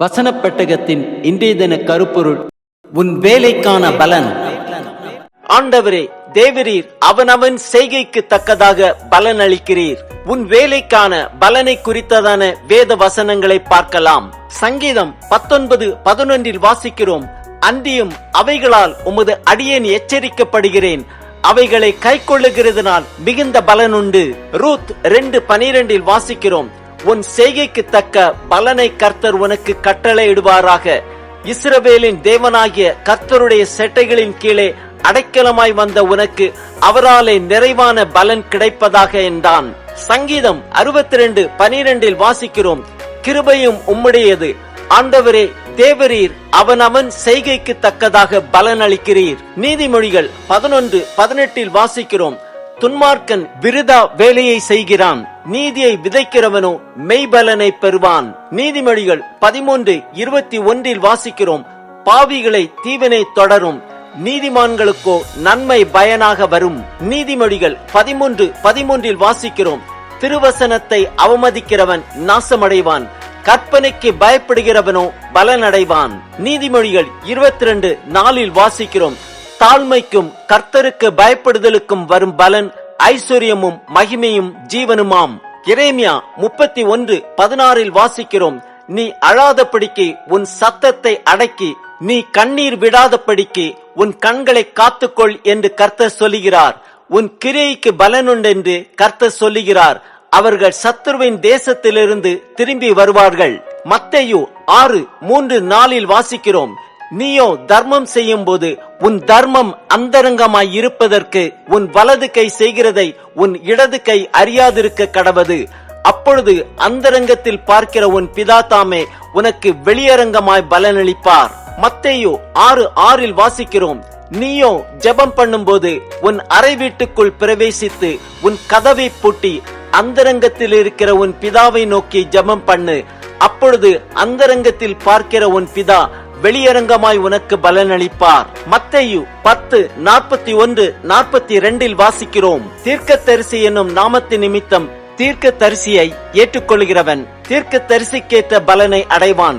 வசன பெட்டகத்தின் இன்றைய தின கருப்பொருள் உன் வேலைக்கான பலன். ஆண்டவரே தேவரீர் அவனவன் செய்கைக்கு தக்கதாக பலன் அளிக்கிறீர் உன் வேலைக்கான பலனை குறித்ததான வேத வசனங்களை பார்க்கலாம். சங்கீதம் பத்தொன்பது பதினொன்றில் வாசிக்கிறோம் அன்றியும் அவைகளால் உமது அடியேன் எச்சரிக்கப்படுகிறேன். அவைகளை கை கொள்ளுகிறதுனால் மிகுந்த பலன் உண்டு. ரூத் ரெண்டு பனிரெண்டில் வாசிக்கிறோம் உன் செய்கைக்கு தக்க பலனை கர்த்தர் உனக்கு கட்டளையிடுவாராக. இஸ்ரவேலின் தேவனாகிய கர்த்தருடைய செட்டைகளின் கீழே அடைக்கலமாய் வந்த உனக்கு அவராலே நிறைவான பலன் கிடைப்பதாக என்றான். சங்கீதம் அறுபத்தி ரெண்டு பனிரெண்டில் வாசிக்கிறோம். கிருபையும் உம்முடையது. ஆண்டவரே தேவரீர் அவன் அவன் செய்கைக்கு தக்கதாக பலன் அளிக்கிறீர் நீதிமொழிகள் பதினொன்று பதினெட்டில் வாசிக்கிறோம். துன்மார்க்கன் விருதா வேலையை செய்கிறான். நீதியை விதைக்கிறவனோ மெய்பலனை பெறுவான். நீதிமொழிகள் பதிமூன்று இருபத்தி ஒன்றில் வாசிக்கிறோம். பாவிகளை தீவினை தொடரும். நீதிமான்களுக்கோ நன்மை பயனாக வரும். நீதிமொழிகள் பதிமூன்று பதிமூன்றில் வாசிக்கிறோம். திருவசனத்தை அவமதிக்கிறவன் நாசமடைவான். கற்பனைக்கு பயப்படுகிறவனோ பலனடைவான். நீதிமொழிகள் இருபத்தி ரெண்டு நாளில் வாசிக்கிறோம். தாழ்மைக்கும் கர்த்தருக்கு பயப்படுதலுக்கும் வரும் பலன் ஐஸ்வர்யமும் மகிமையும் ஜீவனுமாம். இரேமியா முப்பத்தி ஒன்று பதினாறில் வாசிக்கிறோம் நீ அழாதபடிக்கு உன் சத்தத்தை அடக்கி நீ கண்ணீர் விடாதபடிக்கு உன் கண்களை காத்துக்கொள் என்று கர்த்தர் சொல்லுகிறார். உன் கிரியைக்கு பலனுண்டு என்று கர்த்தர் சொல்லுகிறார். அவர்கள் சத்துருவின் தேசத்திலிருந்து திரும்பி வருவார்கள். மத்தையு ஆறு மூன்று நாளில் வாசிக்கிறோம் நீயோ தர்மம் செய்யும் போது உன் தர்மம் அந்தரங்கமாய் இருப்பதற்கு உன் வலது கை செய்கிறதை உன் இடது கை அறியாதிருக்க கடவது. அப்பொழுது அந்தரங்கத்தில் பார்க்கிற உன் பிதா தாமே உனக்கு வெளியரங்கமாய் பலனளிப்பார். மத்தையோ ஆறு ஆறில் வாசிக்கிறோம். நீயோ ஜெபம் பண்ணும்போது உன் அறை வீட்டுக்குள் பிரவேசித்து உன் கதவை பூட்டி அந்தரங்கத்தில் இருக்கிற உன் பிதாவை நோக்கி ஜெபம் பண்ணு. அப்பொழுது அந்தரங்கத்தில் பார்க்கிற உன் பிதா வெளியரங்கமாய் உனக்கு பலனளிப்பார். மத்தையு பத்து நாற்பத்தி ஒன்று நாற்பத்தி ரெண்டில் வாசிக்கிறோம். தீர்க்க தரிசி என்னும் நாமத்து நிமித்தம் தீர்க்க தரிசியை ஏற்றுக்கொள்கிறவன். தீர்க்க தரிசிக்கேற்ற பலனை அடைவான்.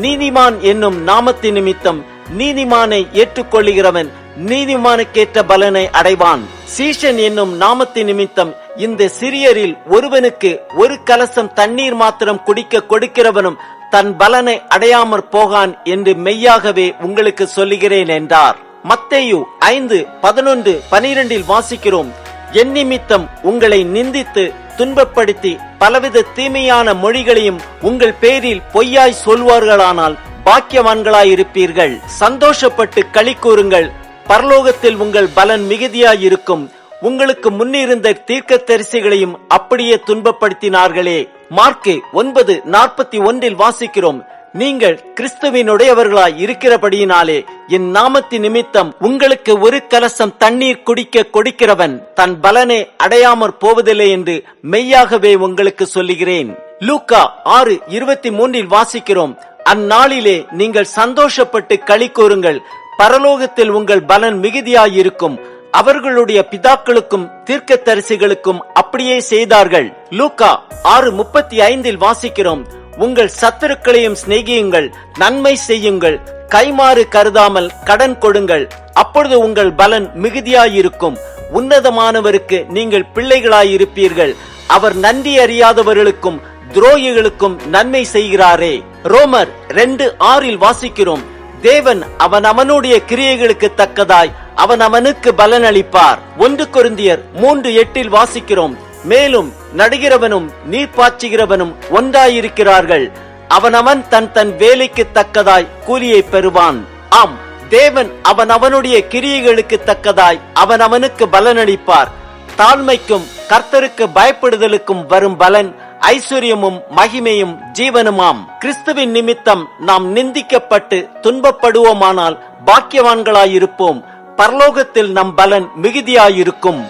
நீதிமான் என்னும் நாமத்து நிமித்தம் நீதிமானை ஏற்றுக்கொள்கிறவன் நீதிமானுக்கேற்ற பலனை அடைவான். சீஷன் என்னும் நாமத்து நிமித்தம் இந்த சிறியரில் ஒருவனுக்கு ஒரு கலசம் தண்ணீர் மாத்திரம் குடிக்க கொடுக்கிறவனும் தன் பலனை அடையாமற் போகான் என்று மெய்யாகவே உங்களுக்கு சொல்லுகிறேன் என்றார். மத்தேயு ஐந்து பதினொன்று பனிரெண்டில் வாசிக்கிறோம். என் நிமித்தம் உங்களை நிந்தித்து துன்பப்படுத்தி பலவித தீமையான மொழிகளையும் உங்கள் பேரில் பொய்யாய் சொல்வார்களானால் பாக்கியவான்களாயிருப்பீர்கள். சந்தோஷப்பட்டு களி கூறுங்கள். பரலோகத்தில் உங்கள் பலன் மிகுதியாயிருக்கும். உங்களுக்கு முன்னிருந்த தீர்க்க தரிசிகளையும் அப்படியே துன்பப்படுத்தினார்களே. மார்க்கு ஒன்பது நாற்பத்தி ஒன்றில் வாசிக்கிறோம். நீங்கள் கிறிஸ்துவினுடையவர்களாய் இருக்கிறபடியினாலே என் நாமத்தின் நிமித்தம் உங்களுக்கு ஒரு கலசம் தண்ணீர் குடிக்க கொடுக்கிறவன் தன் பலனை அடையாமற் போவதில்லை என்று மெய்யாகவே உங்களுக்கு சொல்லுகிறேன். லூக்கா ஆறு இருபத்தி மூன்றில் வாசிக்கிறோம். அந்நாளிலே நீங்கள் சந்தோஷப்பட்டு களி கூறுங்கள் பரலோகத்தில் உங்கள் பலன் மிகுதியாயிருக்கும். அவர்களுடைய பிதாக்களுக்கும் தீர்க்க தரிசிகளுக்கும் அப்படியே செய்தார்கள். லூக்கா ஆறு முப்பத்தி ஐந்தில் வாசிக்கிறோம். உங்கள் சத்துருக்களையும் சிநேகியுங்கள் நன்மை செய்யுங்கள் கைமாறு கருதாமல் கடன் கொடுங்கள். அப்பொழுது உங்கள் பலன் மிகுதியாயிருக்கும். உன்னதமானவருக்கு நீங்கள் பிள்ளைகளாயிருப்பீர்கள். அவர் நன்றி அறியாதவர்களுக்கும் துரோகிகளுக்கும் நன்மை செய்கிறாரே. ரோமர் ரெண்டு ஆறில் வாசிக்கிறோம். தேவன் அவன் அவனுடைய கிரியைகளுக்கு தக்கதாய் அவன் அவனுக்கு பலன் அளிப்பார் ஒன்று கொருந்தியர் மூன்று எட்டில் வாசிக்கிறோம். மேலும் நடுகிறவனும் நீர் பாய்ச்சுகிறவனும் ஒன்றாயிருக்கிறார்கள். அவனவன் தன் தன் வேலைக்கு தக்கதாய் கூலியை பெறுவான். ஆம் தேவன் அவன் அவனுடைய கிரியைகளுக்கு தக்கதாய் அவன் அவனுக்கு பலனளிப்பார். தாழ்மைக்கும் கர்த்தருக்கு பயப்படுதலுக்கும் வரும் பலன் ஐஸ்வர்யமும் மகிமையும் ஜீவனுமாம். கிறிஸ்துவின் நிமித்தம் நாம் நிந்திக்கப்பட்டு துன்பப்படுவோமானால் பாக்கியவான்களாயிருப்போம். பரலோகத்தில் நம் பலன் மிகுதியாயிருக்கும்.